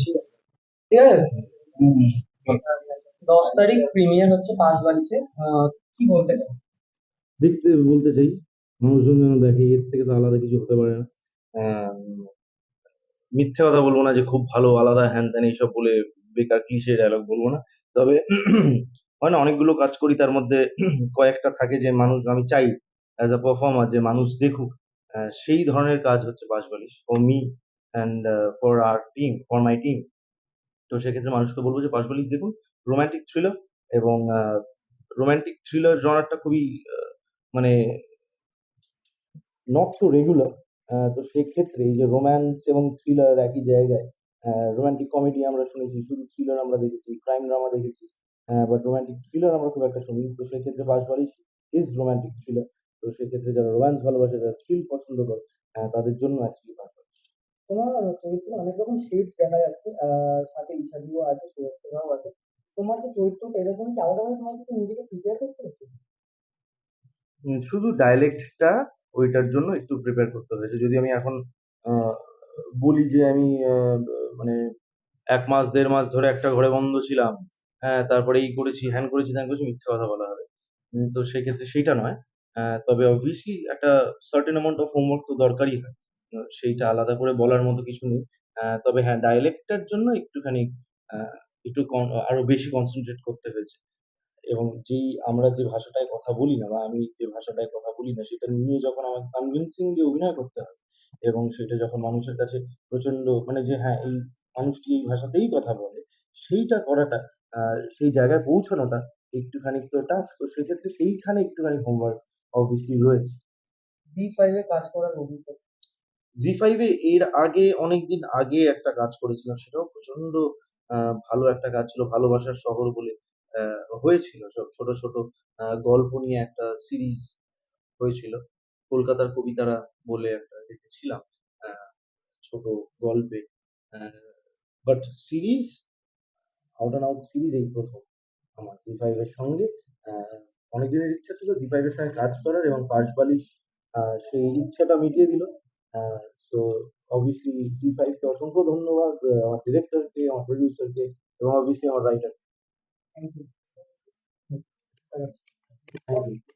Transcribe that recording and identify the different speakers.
Speaker 1: ঠিক আছে দশ তারিখ প্রিমিয়ার হচ্ছে পাঁচ কি বলতে চান
Speaker 2: দেখতে বলতে চাই মানুষজন যেন দেখে এর থেকে তো আলাদা কিছু হতে পারে না। মিথ্যে কথা বলব না যে খুব ভালো আলাদা হ্যান ত্যান এইসব বলে বেকার ক্লিশে ডায়লগ বলব না। তবে হয় না অনেকগুলো কাজ করি তার মধ্যে কয়েকটা থাকে যে মানুষ আমি চাই অ্যাজ আ পারফর্মার যে মানুষ দেখুক। আহ, সেই ধরনের কাজ হচ্ছে Banshbalish. For me and for our team for my team তো সেক্ষেত্রে মানুষকে বলব যে বাঁশবালিশ দেখুন রোমান্টিক থ্রিলার এবং রোমান্টিক থ্রিলার জনারটা খুবই মানে নট সো রেগুলার তো সেক্ষেত্রে এই যে রোম্যান্স এবং থ্রিলার একই জায়গায় রোমান্টিক কমেডি আমরা শুনেছি, শুধু থ্রিলার আমরা দেখেছি ক্রাইম ড্রামা দেখেছি বাট রোমান্টিক থ্রিলার আমরা খুব একটা শুনি তো সেক্ষেত্রে বাঁশবাড়ি ইজ রোমান্টিক থ্রিলার তো সেক্ষেত্রে যারা রোম্যান্স ভালোবাসে, যারা থ্রিল পছন্দ করে তাদের জন্য অ্যাকচুয়ালি বাঁশবাড়ি।
Speaker 1: তোমার চরিত্রে অনেক রকম শেডস দেখা যাচ্ছে আহ, সাথে ইশাদিও আছে সুরক্ষাও আছে। তোমার যে চরিত্রটা এটার জন্য কি আলাদাভাবে তোমার কিছু নিজেকে প্রিপেয়ার করতে হচ্ছে?
Speaker 2: শুধু ডায়ালেক্টটা ওইটার জন্য একটু প্রিপেয়ার করতে হয়েছে যদি আমি এখন বলি যে আমি মানে এক মাস দেড় মাস ধরে একটা ঘরে বন্ধ ছিলাম হ্যাঁ তারপরে এই করেছি হ্যান করেছি ত্যান করেছি মিথ্যে কথা বলা হবে। তো সেক্ষেত্রে সেইটা নয়। তবে অবভিয়াসলি একটা সার্টেন অ্যামাউন্ট অফ হোমওয়ার্ক তো দরকারই হয়। সেইটা আলাদা করে বলার মতো কিছু নেই। তবে হ্যাঁ ডায়ালেক্টটার জন্য একটুখানি একটু আরও বেশি কনসেন্ট্রেট করতে হয়েছে। এবং যেই আমরা যে ভাষাটায় কথা বলি না বা আমি যে ভাষাটায় কথা বলি না, সেটা নিয়ে যখন আমাকে কনভিনসিংলি অভিনয় করতে হয় এবং সেটা যখন মানুষের কাছে প্রচণ্ড মানে যে হ্যাঁ এই মানুষটি এই ভাষাতেই কথা বলে, সেইটা করাটা সেই জায়গায় পৌঁছানোটা একটুখানি তো টাফ তো সেক্ষেত্রে সেইখানে একটুখানি হোমওয়ার্ক অবভিয়াসলি রয়েছে।
Speaker 1: বি ফাইভে কাজ করার অভিজ্ঞতা
Speaker 2: জি ফাইভে এর আগে অনেকদিন আগে একটা কাজ করেছিলাম সেটাও প্রচণ্ড ভালো একটা কাজ ছিল ভালোবাসার শহর বলে হয়েছিল। সব ছোট ছোট গল্প নিয়ে একটা সিরিজ হয়েছিল। কলকাতার কবিতারা বলে একটা দেখেছিলাম ছোট গল্পে but series out and out series এই প্রথম আমার জি ফাইভের সঙ্গে। আহ, অনেকদিনের ইচ্ছা ছিল জি ফাইভের সঙ্গে কাজ করার এবং পাশবালিশ সেই ইচ্ছাটা মিটিয়ে দিল। সো অবভিয়াসলি জি ফাইভকে অসংখ্য ধন্যবাদ আহ, আমার ডিরেক্টরকে আমার প্রডিউসারকে এবং অবভিয়াসলি আমার writer
Speaker 1: thank you
Speaker 2: thank you